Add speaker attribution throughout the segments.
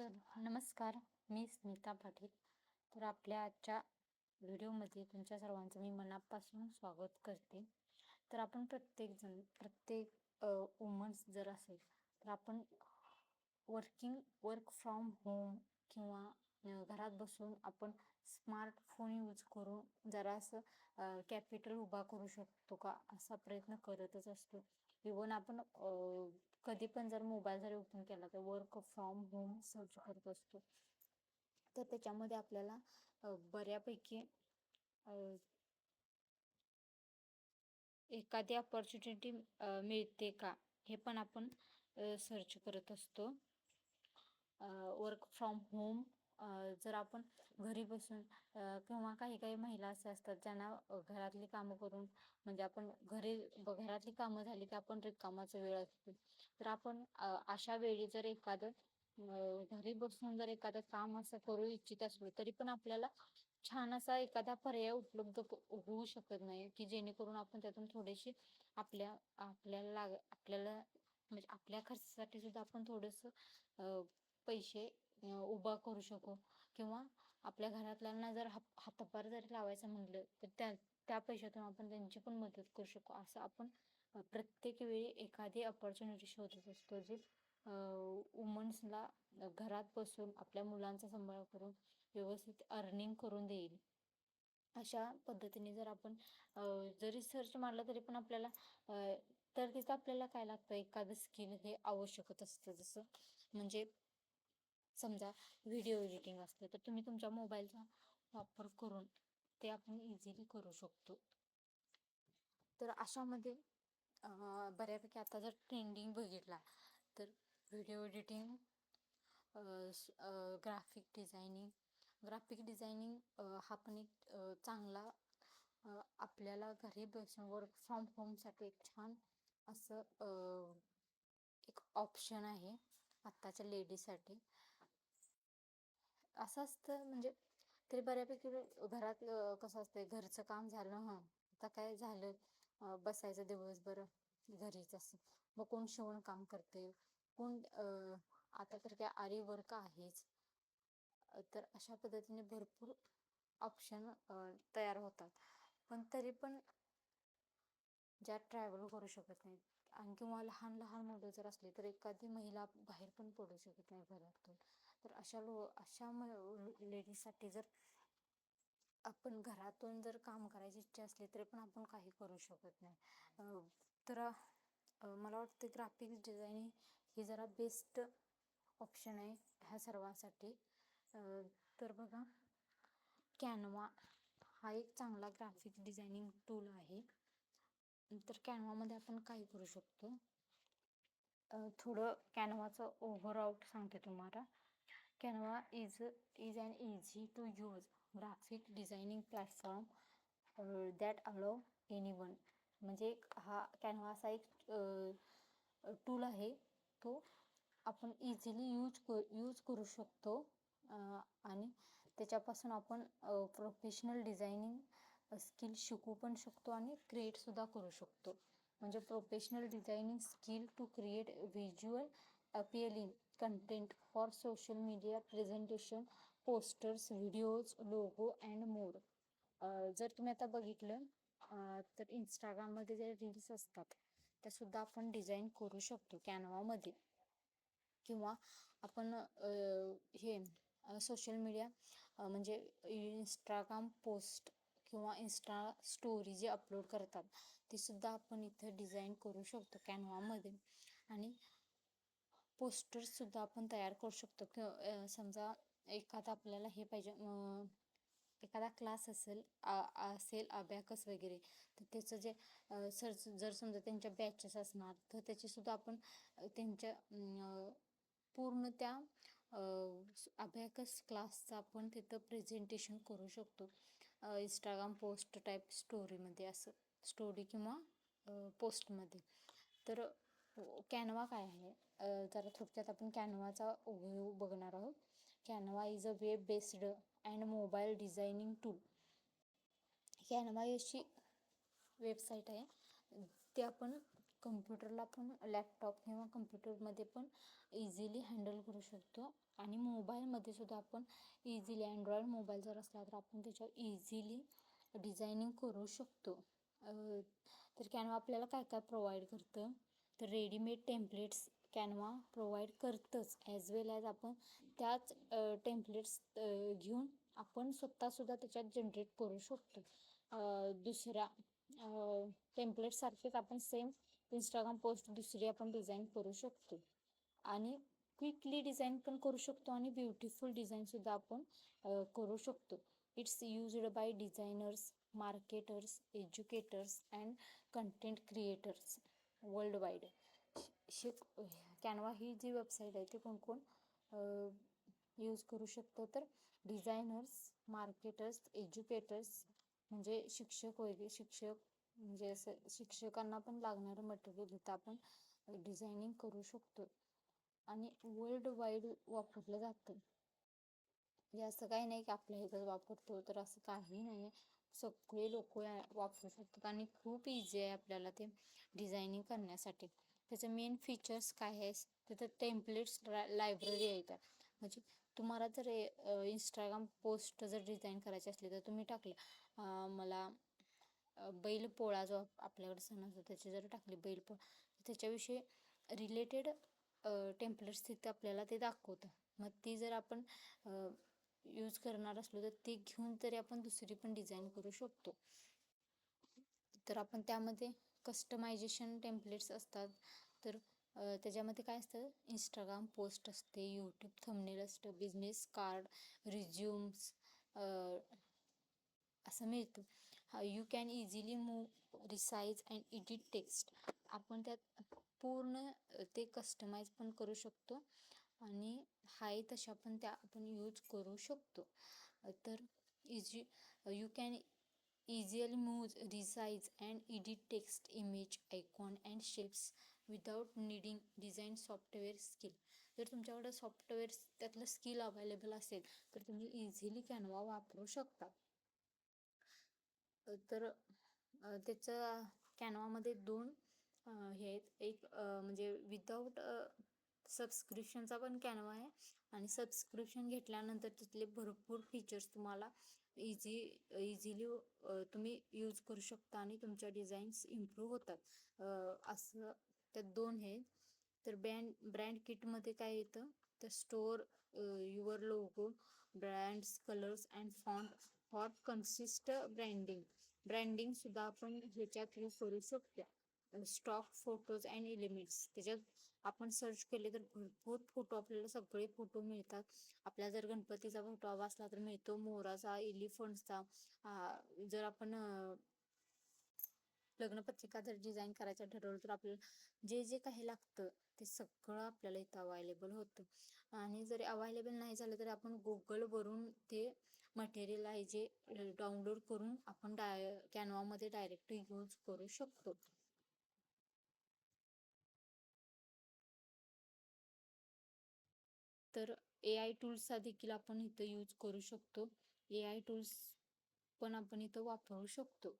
Speaker 1: तर नमस्कार मी स्मिता पाटील. तर आपल्या आजच्या व्हिडिओमध्ये तुमच्या सर्वांचं मी मनापासून स्वागत करते. तर आपण प्रत्येकजण प्रत्येक वुमन्स जर असेल तर आपण वर्किंग वर्क फ्रॉम होम किंवा घरात बसून आपण स्मार्टफोन यूज करून जरासं कॅपिटल उभा करू शकतो का असा प्रयत्न करतच असतो. इवन आपण कधी पण जर मोबाईल जर ओपन केला तर वर्क फ्रॉम होम सर्च करत असतो. तर त्याच्यामध्ये आपल्याला बऱ्यापैकी एखादी अपॉर्च्युनिटी मिळते का? हे पण आपण सर्च करत असतो. वर्क फ्रॉम होम जर आपण घरी बसून किंवा काही काही महिला असे असतात ज्यांना घरातली कामं करून म्हणजे आपण घरी घरातली कामं झाली की आपण रिकामाचा वेळ असतो. तर आपण अशा वेळी जर एखादं घरी बसून जर एखादं काम असं करू इच्छित असलो तरी पण आपल्याला छान असा एखादा पर्याय उपलब्ध होऊ शकत नाही की जेणेकरून आपण त्यातून थोडेसे आपल्या आपल्याला लाग आपल्याला म्हणजे आपल्या खर्चासाठी सुद्धा आपण थोडंसं पैसे उभा करू शकू. किंवा आपल्या घरातल्यांना जर हात हातभार जरी लावायचं म्हणलं तर त्या त्या पैशातून आपण त्यांची पण मदत करू शकू. असं आपण प्रत्येक वेळी एखादी अपॉर्च्युनिटी शोधत असतो जे वुमन्सला घरात बसून आपल्या मुलांचा सांभाळ करून व्यवस्थित अर्निंग करून देईल. अशा पद्धतीने जर आपण जरी सर्च मारलं तरी पण आपल्याला तर तिथं आपल्याला काय लागतं? एखादं स्किल हे आवश्यकच असतं. जसं म्हणजे समजा व्हिडिओ एडिटिंग असतं तर तुम्ही तुमच्या मोबाईलचा वापर करून ते आपण इझिली करू शकतो. तर अशामध्ये बऱ्यापैकी आता जर ट्रेंडिंग बघितला तर video editing graphic designing graphic designing हा पण एक चांगला आपल्याला घरी बसून वर्क फ्रॉम होमसाठी एक छान असं एक ऑप्शन आहे आत्ताच्या लेडीजसाठी असं असतं म्हणजे तरी बऱ्यापैकी घरात कसं असतंय घरचं काम झालं हं. आता काय झालं? बसायचं दिवसभर घरीच असं. मग कोण शिवण काम करते कोण आता तर काय आरी वर्क आहेच. तर अशा पद्धतीने भरपूर ऑप्शन तयार होतात. पण तरी पण ज्या ट्रॅव्हल करू शकत नाहीत आणि किंवा लहान लहान मुलं जर असली तर एखादी महिला बाहेर पण पडू शकत नाही घरातून. तर अशा लो अशा लेडीजसाठी जर आपण घरातून जर काम करायची इच्छा असली तरी पण आपण काही करू शकत नाही. तर मला वाटतं ग्राफिक डिझायनिंग ही जरा बेस्ट ऑप्शन आहे ह्या सर्वांसाठी. तर बघा कॅनवा हा एक चांगला ग्राफिक डिझायनिंग टूल आहे. तर कॅनवामध्ये आपण काय करू शकतो. थोडं कॅनवाचं ओव्हरऑल सांगते तुम्हाला. Canva is is an easy to use graphic designing platform that that any one म्हणजे एक हा कॅनवाचा असा एक टूल आहे. तो आपण इझिली यूज यूज करू शकतो. आणि त्याच्यापासून आपण प्रोफेशनल डिझायनिंग स्किल शिकू पण शकतो आणि क्रिएटसुद्धा करू शकतो. म्हणजे professional designing skill to create visual appealing content for social media presentation posters videos logo and more. अं, जर तुम्ही आता बघितलं तर इंस्टाग्राममध्ये जे रील्स असतात त्या सुद्धा आपण डिझाईन करू शकतो कॅनवामध्ये किंवा आपण हे सोशल मीडिया म्हणजे इंस्टाग्राम पोस्ट किंवा इन्स्टा स्टोरी जे अपलोड करतात ती सुद्धा आपण इथं डिझाईन करू शकतो कॅनवामध्ये आणि पोस्टर्ससुद्धा आपण तयार करू शकतो. किंवा समजा एखादा आपल्याला हे पाहिजे एखादा क्लास असेल असेल अबॅकस वगैरे तर त्याचं जे सर जर समजा त्यांच्या बॅचेस असणार तर त्याचीसुद्धा आपण त्यांच्या पूर्ण त्या अभ्याकस क्लासचं आपण तिथं प्रेझेंटेशन करू शकतो. इंस्टाग्राम पोस्ट टाईप स्टोरीमध्ये असं स्टोरी किंवा पोस्टमध्ये तर हो, कॅनवा काय आहे? जरा थोडक्यात आपण कॅनवाचा ओव्हरव्ह्यू बघणार आहोत. Canva is a web based and mobile designing tool Canva ही अशी वेबसाईट आहे. ते आपण कम्प्युटरला पण लॅपटॉप किंवा कम्प्युटरमध्ये पण इझिली हँडल करू शकतो. आणि मोबाईलमध्ये सुद्धा आपण इझिली अँड्रॉईड मोबाईल जर असला तर आपण त्याच्यावर इझिली डिझायनिंग करू शकतो. तर कॅनवा आपल्याला काय काय प्रोव्हाइड करतं? तर रेडीमेड टेम्पलेट्स कॅनवा प्रोव्हाइड करतंच ॲज वेल ॲज आपण त्याच टेम्पलेट्स घेऊन आपण स्वतःसुद्धा त्याच्यात जनरेट करू शकतो. दुसऱ्या टेम्पलेटसारखेच आपण सेम इंस्टाग्राम पोस्ट दुसरी आपण डिझाईन करू शकतो. आणि क्विकली डिझाईन पण करू शकतो आणि ब्युटिफुल डिझाईनसुद्धा आपण करू शकतो. It's used by designers marketers educators and content creators world wide शे कॅनवा ही जी वेबसाईट आहे ती कोण कोण यूज करू शकतो? तर डिझायनर्स मार्केटर्स एज्युकेटर्स म्हणजे शिक्षक वगैरे शिक्षक म्हणजे असं शिक्षकांना पण लागणारं मटेरियल इथं आपण डिझायनिंग करू शकतो. आणि वर्ल्ड वाईड वापरलं जातं. म्हणजे असं काही नाही की आपल्या इथं वापरतो तर असं काही नाही आहे सगळे लोक वापरू शकतात आणि खूप इझी आहे आपल्याला ते डिझायनिंग करण्यासाठी. त्याचं मेन फीचर्स काय आहे तिथं टेम्पलेट्स लायब्ररी आहे त्या म्हणजे तुम्हाला जर इंस्टाग्राम पोस्ट जर डिझाईन करायची असली तर तुम्ही टाकलं मला बैल पोळा जो आपल्याकडे सण असतो त्याची जर टाकली बैल पोळा त्याच्याविषयी रिलेटेड टेम्पलेट्स तिथे आपल्याला ते दाखवतं. मग ती जर आपण यूज करणार असलो तर ते घेऊन तरी आपण दुसरी पण डिझाईन करू शकतो. तर आपण त्यामध्ये कस्टमायझेशन टेम्पलेट्स असतात. तर त्याच्यामध्ये काय असतं? इंस्टाग्राम पोस्ट असते यूट्यूब थंबनेल असतं बिझनेस कार्ड रिझ्युम्स असं मिळतं. You can easily move resize and edit text आपण त्यात पूर्ण ते कस्टमाइज पण करू शकतो. आणि हाय तशा पण त्या आपण यूज करू शकतो. तर easy you can easily move resize and edit text image icon and shapes without needing design software skill. जर तुमच्याकडं सॉफ्टवेअर त्यातलं स्किल अवेलेबल असेल तर तुम्ही इझिली कॅनवा वापरू शकता. तर त्याचं कॅनवामध्ये दोन हे आहेत. एक म्हणजे विदाऊट सबस्क्रिप्शनचा पण कॅनवा आहे. आणि सबस्क्रिप्शन घेतल्यानंतर तिथले भरपूर फीचर्स तुम्हाला इझी इझिली तुम्ही यूज करू शकता आणि तुमच्या डिझाईन्स इम्प्रूव्ह होतात. असं त्यात दोन हे तर ब्रँड ब्रँड किटमध्ये काय येतं? तर store your logo brands colours and font for consist branding ब्रँडिंगसुद्धा आपण ह्याच्या थ्रू करू शकतो. स्टॉक फोटोज अँड एलिमेंट्स त्याच्यात आपण सर्च केले तर भरपूर फोटो आपल्याला सगळे फोटो मिळतात. आपल्याला जर गणपतीचा फोटो हवा असला तर मिळतो. मोराचा एलिफंटचा जर आपण लग्नपत्रिका जर डिझाईन करायचं ठरवलं तर आपल्याला जे जे काही लागतं ते सगळं आपल्याला इथं अवायलेबल होतं. आणि जरी अवायलेबल नाही झालं तर आपण गुगलवरून ते मटेरियल आहे जे डाउनलोड करून आपण डाय कॅनवामध्ये डायरेक्ट यूज करू शकतो. तर ए आय टूल्सचा देखील आपण इथं यूज करू शकतो. ए आय टूल्स पण आपण इथं वापरू शकतो.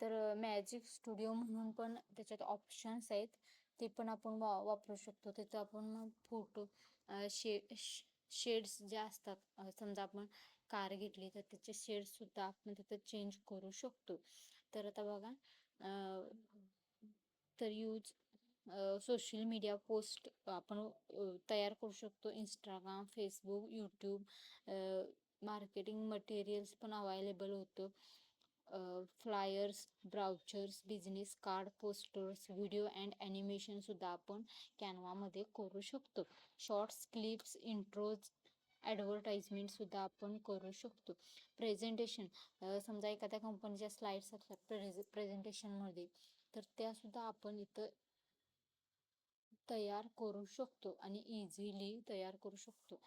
Speaker 1: तर मॅजिक स्टुडिओ म्हणून पण त्याच्यात ऑप्शन्स आहेत. ते पण आपण वा वापरू शकतो. त्याचं आपण फोटो शे शेड्स जे असतात समजा आपण कार घेतली तर त्याचे शेड्ससुद्धा आपण तिथं चेंज करू शकतो. तर आता बघा तर यूज सोशल मीडिया पोस्ट आपण तयार करू शकतो. Instagram Facebook YouTube marketing materials पण अवेलेबल होतं. Flyers brochures business card posters video and ॲनिमेशनसुद्धा आपण कॅनवामध्ये करू शकतो. शॉर्ट्स क्लिप्स इंट्रोज ॲडव्हर्टाईजमेंटसुद्धा आपण करू शकतो. प्रेझेंटेशन समजा एखाद्या कंपनीच्या स्लाईड्स असतात प्रेझे प्रेझेंटेशनमध्ये तर त्यासुद्धा आपण इथं तयार करू शकतो आणि इझिली तयार करू शकतो.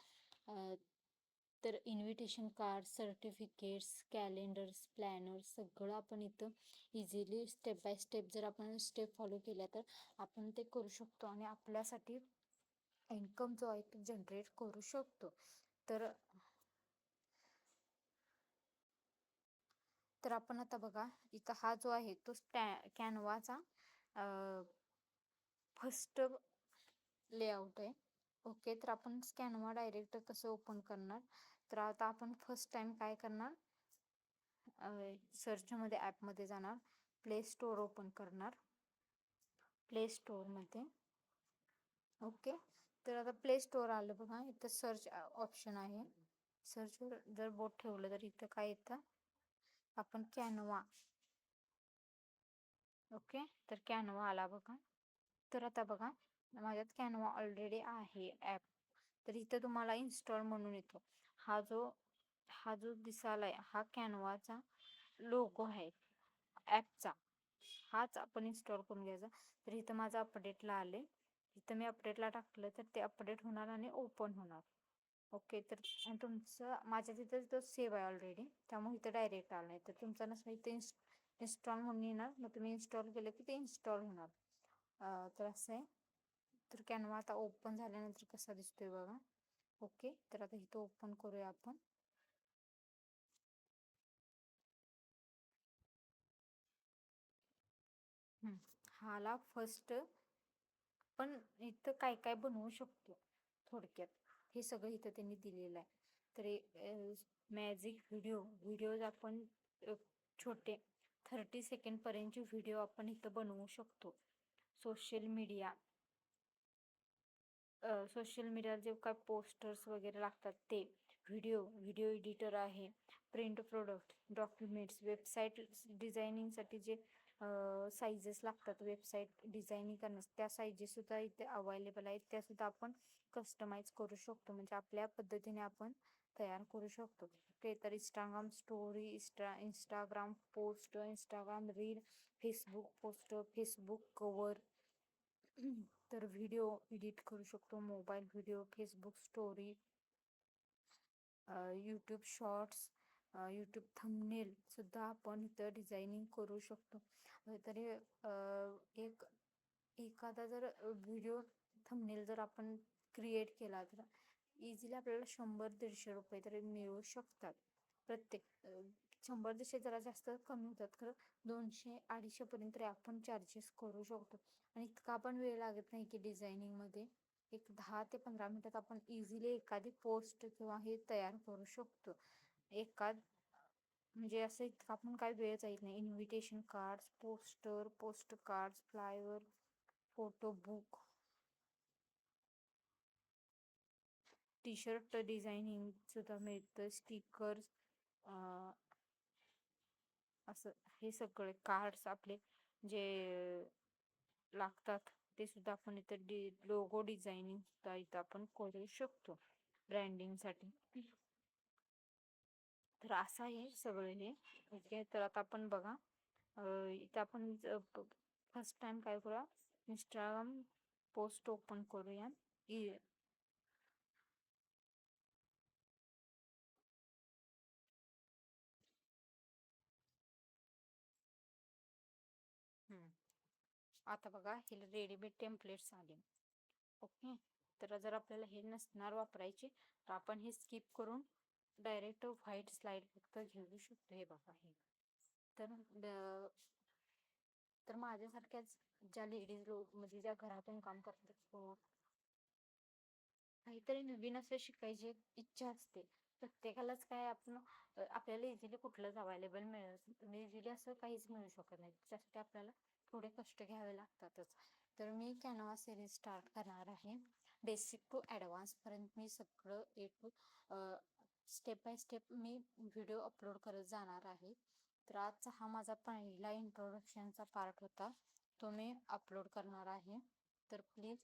Speaker 1: तर invitation card certificates calendars planners सगळं आपण इथं इझिली स्टेप बाय स्टेप जर आपण स्टेप फॉलो केल्या तर आपण ते करू शकतो आणि आपल्यासाठी इन्कम जो आहे तो जनरेट करू शकतो. तर तर आपण आता बघा इथं हा जो आहे तो स्टॅ कॅनवाचा फर्स्ट लेआउट आहे. ओके तर आपण स्कॅनवा डायरेक्ट कसं ओपन करणार? तर आता आपण फर्स्ट टाइम काय करणार? सर्चमध्ये ॲपमध्ये जाणार. प्ले स्टोअर ओपन करणार. प्ले स्टोअरमध्ये ओके तर आता प्ले स्टोअर आलं बघा. इथं सर्च ऑप्शन आहे. सर्चवर जर बोट ठेवलं तर इथं काय येतं? आपण कॅनवा ओके तर कॅनवा आला बघा. तर आता बघा माझ्यात कॅनवा ऑलरेडी आहे ॲप तर इथं तुम्हाला इन्स्टॉल म्हणून येतो. हा जो हा जो दिसालाय हा कॅनवाचा लोगो आहे ॲपचा हाच आपण इन्स्टॉल करून घ्यायचा. तर इथं माझं अपडेटला आले इथं मी अपडेटला टाकलं तर ते अपडेट होणार आणि ओपन होणार. ओके तर तुमचं माझ्या तिथं तो सेव्ह आहे ऑलरेडी त्यामुळे इथं डायरेक्ट आलं आहे तर तुमचा नसं इथं इन्स इन्स्टॉल म्हणून येणार. मग तुम्ही इन्स्टॉल केलं की ते इन्स्टॉल होणार. तर असं आहे. तर कॅनवा आता ओपन झाल्यानंतर कसा दिसतोय बघा. ओके तर आता इथं ओपन करूया आपण. हाला फर्स्ट पण इथं काय काय बनवू शकतो थोडक्यात? हे सगळं इथं त्यांनी दिलेलं आहे. तर मॅजिक व्हिडिओ व्हिडिओज आपण छोटे थर्टी सेकंडपर्यंतचे व्हिडिओ आपण इथं बनवू शकतो. सोशल मीडिया सोशल मीडियावर जे काय पोस्टर्स वगैरे लागतात ते व्हिडिओ व्हिडिओ एडिटर आहे प्रिंट प्रोडक्ट डॉक्युमेंट्स वेबसाईट डिझायनिंगसाठी जे साईजेस लागतात वेबसाईट डिझायनिंग करण्यास त्या साईजेससुद्धा इथे अवेलेबल आहेत. त्यासुद्धा आपण कस्टमाइज करू शकतो. म्हणजे आपल्या पद्धतीने आपण तयार करू शकतो. ते तर Instagram story insta Instagram post Instagram reel Facebook post Facebook cover तर व्हिडिओ एडिट करू शकतो. Mobile video Facebook story YouTube shorts YouTube thumbnail सुद्धा आपण इथं डिझायनिंग करू शकतो. तरी एक एखादा जर व्हिडिओ थंबनेल जर आपण क्रिएट केला तर इझिली आपल्याला शंभर दीडशे रुपये तरी मिळू शकतात. प्रत्येक शंभर दीडशे जरा जास्त कमी होतात खरं. दोनशे अडीचशेपर्यंत तरी आपण चार्जेस करू शकतो. आणि इतका पण वेळ लागत नाही की डिझायनिंगमध्ये एक दहा ते पंधरा मिनिटात आपण इझिली एखादी पोस्ट किंवा हे तयार करू शकतो. एखाद म्हणजे असं इतका पण काय वेळ जाईल नाही. Invitation cards poster post cards flyer photo book T shirt designing सुद्धा मिळतं. स्टिकर्स असं हे सगळे कार्ड्स आपले जे लागतात. ते सुद्धा आपण इथं डि लोगो डिझायनिंग सुद्धा इथं आपण करू शकतो. ब्रँडिंगसाठी तर असं आहे सगळे हे. ओके तर आता आपण बघा. इथं आपण फर्स्ट टाइम काय करूया? इंस्टाग्राम पोस्ट ओपन करूया. आता बघा हे रेडीमेड टेम्पलेट्स आले. ओके? तर जर आपल्याला हे नसणार वापरायचे तर आपण हे स्किप करून डायरेक्ट व्हाईट स्लाइड फक्त घेऊ शकतो. हे बघा हे. तर तर माझ्यासारख्याच ज्या लेडीज लोक म्हणजे ज्या घरातून काम करतात किंवा काहीतरी नवीन असं शिकायची इच्छा असते. प्रत्येकालाच काय आपण आपल्याला इझिली कुठलंच अवेलेबल मिळत म्हणजे इझिली असं काहीच मिळू शकत नाही. त्यासाठी आपल्याला थोडे कष्ट घ्यावे लागतातच. तर मी कॅनवा सिरीज स्टार्ट करणार आहे. बेसिक टू ॲडव्हान्सपर्यंत मी सगळं A to step by step me video upload करत जाणार आहे. तर आजचा हा माझा पहिला इंट्रोडक्शनचा पार्ट होता. तो मी अपलोड करणार आहे. तर प्लीज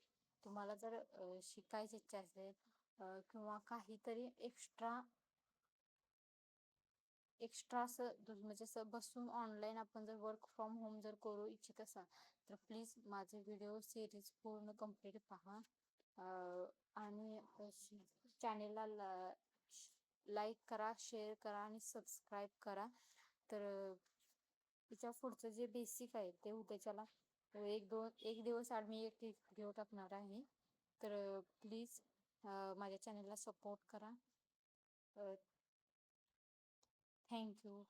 Speaker 1: तुम्हाला जर शिकायची इच्छा असेल किंवा काहीतरी एक्स्ट्रा एक्स्ट्रा असं म्हणजे असं बसून ऑनलाईन आपण जर वर्क फ्रॉम होम जर करू इच्छित असाल तर प्लीज माझे व्हिडिओ सिरीज पूर्ण कंप्लीट पहा. आणि चॅनेलला लाईक करा शेअर करा आणि सबस्क्राईब करा. तर तिच्या पुढचं जे बेसिक आहे ते उद्याच्याला एक दोन एक दिवस आड मी एक व्हिडिओ टाकणार आहे. तर प्लीज माझ्या चॅनेलला सपोर्ट करा. Thank you.